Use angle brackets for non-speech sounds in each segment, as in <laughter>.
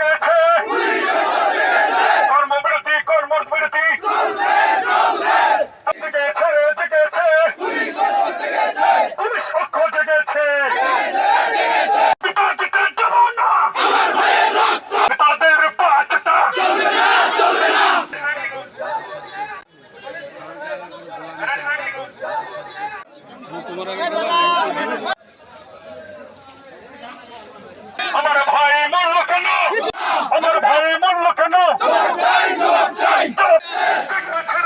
গেছে Yeah. <laughs>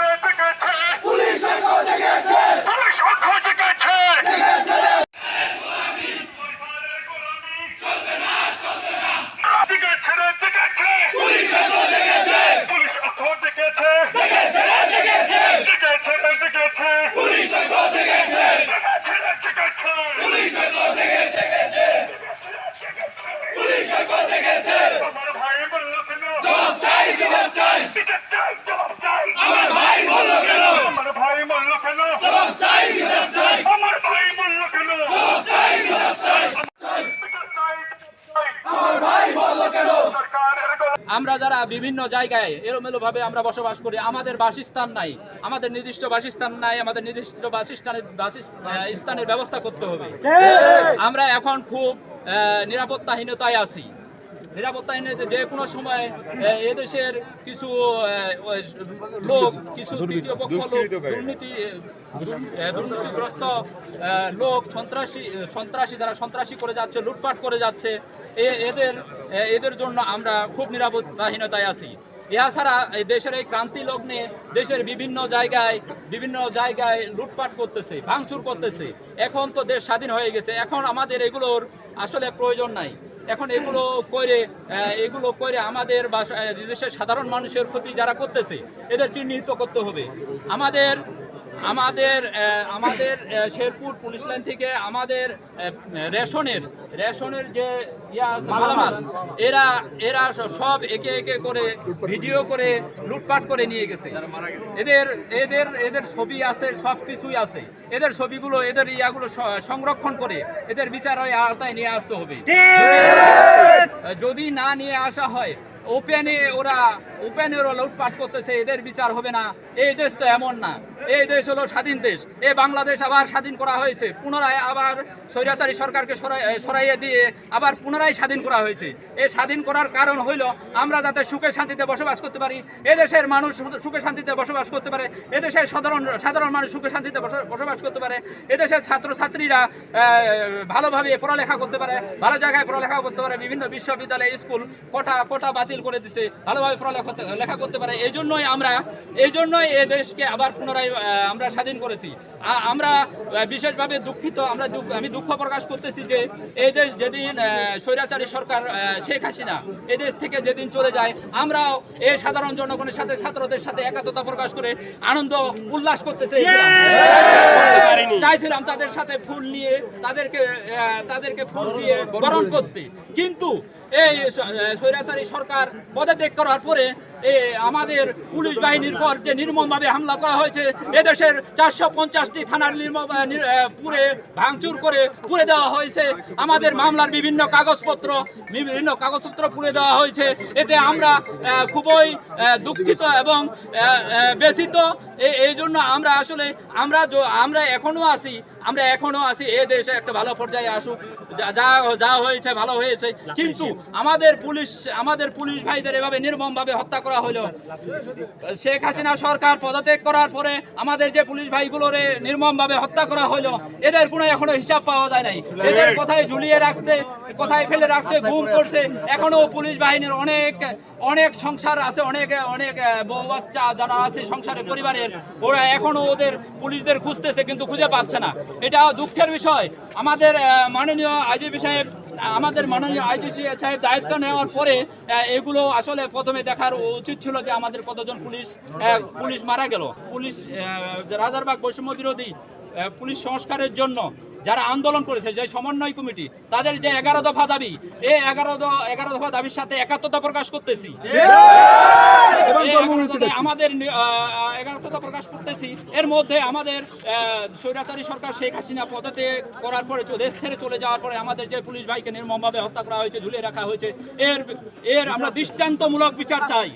আমরা যারা বিভিন্ন জায়গায় এলোমেলো ভাবে আমরা বসবাস করি আমাদের বাসস্থান নাই। আমাদের নির্দিষ্ট বাসস্থান নাই আমাদের নির্দিষ্ট বাসস্থানের বাসিস- স্থানের ব্যবস্থা করতে হবে। আমরা এখন খুব নিরাপত্তাহীনতায় আছি। নিরাপত্তাহীনতা যে কোনো সময় এদেশের কিছু লোক কিছু তৃতীয় পক্ষ লোক দুর্নীতি দুর্নীতিগ্রস্ত লোক সন্ত্রাসী সন্ত্রাসী যারা সন্ত্রাসী করে যাচ্ছে লুটপাট করে যাচ্ছে এ- এদের এদের জন্য আমরা খুব নিরাপত্তাহীনতায় আছি। এছাড়া এই দেশের এই ক্রান্তি লগ্নে দেশের বিভিন্ন জায়গায় বিভিন্ন জায়গায় লুটপাট করতেছে ভাঙচুর করতেছে। এখন তো দেশ স্বাধীন হয়ে গেছে এখন আমাদের এগুলোর আসলে প্রয়োজন নাই। এখন এগুলো করে এগুলো করে আমাদের বা দেশের সাধারণ মানুষের ক্ষতি যারা করতেছে, এদের চিহ্নিত করতে হবে। আমাদের আমাদের আমাদের শেরপুর পুলিশ লাইন থেকে আমাদের রেশনের রেশনের যে ইয়া মালামাল এরা এরা সব একে একে করে ভিডিও করে লুটপাট করে নিয়ে গেছে। এদের এদের এদের ছবি আছে সব কিছুই আছে। এদের ছবিগুলো এদের ইয়াগুলো সংরক্ষণ করে এদের বিচারের আওতায় নিয়ে আসতে হবে। যদি না নিয়ে আসা হয় ওপেনে ওরা ওপেনে ওরা লুটপাট করতেছে এদের বিচার হবে না। এই দেশ তো এমন না। এই দেশ হলো স্বাধীন দেশ। এ বাংলাদেশ আবার স্বাধীন করা হয়েছে। পুনরায় আবার স্বৈরাচারী সরকারকে সরাইয়ে দিয়ে আবার পুনরায় স্বাধীন করা হয়েছে। এই স্বাধীন করার কারণ হইল আমরা যাতে সুখে শান্তিতে বসবাস করতে পারি এদেশের মানুষ সুখে শান্তিতে বসবাস করতে পারে এদেশের সাধারণ সাধারণ মানুষ সুখে শান্তিতে বসবাস করতে পারে এদেশের ছাত্রছাত্রীরা ভালোভাবে পড়ালেখা করতে পারে, ভালো জায়গায় পড়ালেখা করতে পারে, বিভিন্ন বিশ্ববিদ্যালয় স্কুল কোটা কোটা বাতিল করে দিছে, ভালোভাবে পড়ালেখা লেখা করতে পারে। এই জন্যই আমরা এই জন্যই এ দেশকে আবার পুনরায় আমরা স্বাধীন করেছি। আমরা বিশেষভাবে দুঃখিত আমরা আমি দুঃখ প্রকাশ করতেছি যে এই দেশ যেদিন স্বৈরাচারী সরকার শেখ হাসিনা এই দেশ থেকে যেদিন চলে যায় আমরাও এই সাধারণ জনগণের সাথে ছাত্রদের সাথে একাত্মতা প্রকাশ করে আনন্দ উল্লাস করতে চাইছিলাম তাদের সাথে ফুল নিয়ে তাদেরকে তাদেরকে ফুল দিয়ে বরণ করতে। কিন্তু এই স্বৈরাচারী সরকার পদত্যাগ করার পরে এ আমাদের পুলিশ বাহিনীর পর যে নির্মমভাবে হামলা করা হয়েছে এদেশের চারশো পঞ্চাশটি থানার পুরে ভাঙচুর করে পুড়ে দেওয়া হয়েছে। আমাদের মামলার বিভিন্ন কাগজপত্র বিভিন্ন কাগজপত্র পুড়ে দেওয়া হয়েছে। এতে আমরা খুবই দুঃখিত এবং ব্যথিত। এই জন্য আমরা আসলে, আমরা আমরা এখনও আছি আমরা এখনও আছি, এ দেশে একটা ভালো পর্যায়ে আসুক, যা- যা হয়েছে, ভালো হয়েছে। কিন্তু আমাদের পুলিশ আমাদের পুলিশ ভাইদের এভাবে নির্মমভাবে হত্যা করা হলো। শেখ হাসিনা সরকার পদত্যাগ করার পরে আমাদের যে পুলিশ ভাইগুলোরে নির্মমভাবে হত্যা করা হলো, এদের কোনো এখনও হিসাব পাওয়া যায় নাই। এদের কোথায় ঝুলিয়ে রাখছে, কোথায় ফেলে রাখছে, গুম করছে, এখনও পুলিশ বাহিনীর অনেক অনেক সংসার আছে, অনেক অনেক বউ বাচ্চা যারা আছে সংসারের পরিবারের, ওরা এখনও ওদের পুলিশদের খুঁজতেছে, কিন্তু খুঁজে পাচ্ছে না। এটা দুঃখের বিষয়। আমাদের মাননীয় আইজিপি সাহেব, আমাদের মাননীয় আইজিসি সাহেব দায়িত্ব নেওয়ার পরে এগুলো আসলে প্রথমে দেখার উচিত ছিল যে আমাদের কতজন পুলিশ পুলিশ মারা গেল। পুলিশ রাজারবাগ বৈষম্য বিরোধী পুলিশ সংস্কারের জন্য যারা আন্দোলন করেছে যে সমন্বয় কমিটি তাদের যে এগারো দফা দাবি এই এগারো এগারো দফা দাবির সাথে একাত্মতা প্রকাশ করতেছি। আমাদের একাত্মতা প্রকাশ করতেছি। এর মধ্যে আমাদের স্বৈরাচারী সরকার শেখ হাসিনা পদতে করার পরে দেশ ছেড়ে চলে যাওয়ার পরে আমাদের যে পুলিশ ভাইকে নির্মমভাবে হত্যা করা হয়েছে ঝুলিয়ে রাখা হয়েছে এর এর আমরা দৃষ্টান্তমূলক বিচার চাই।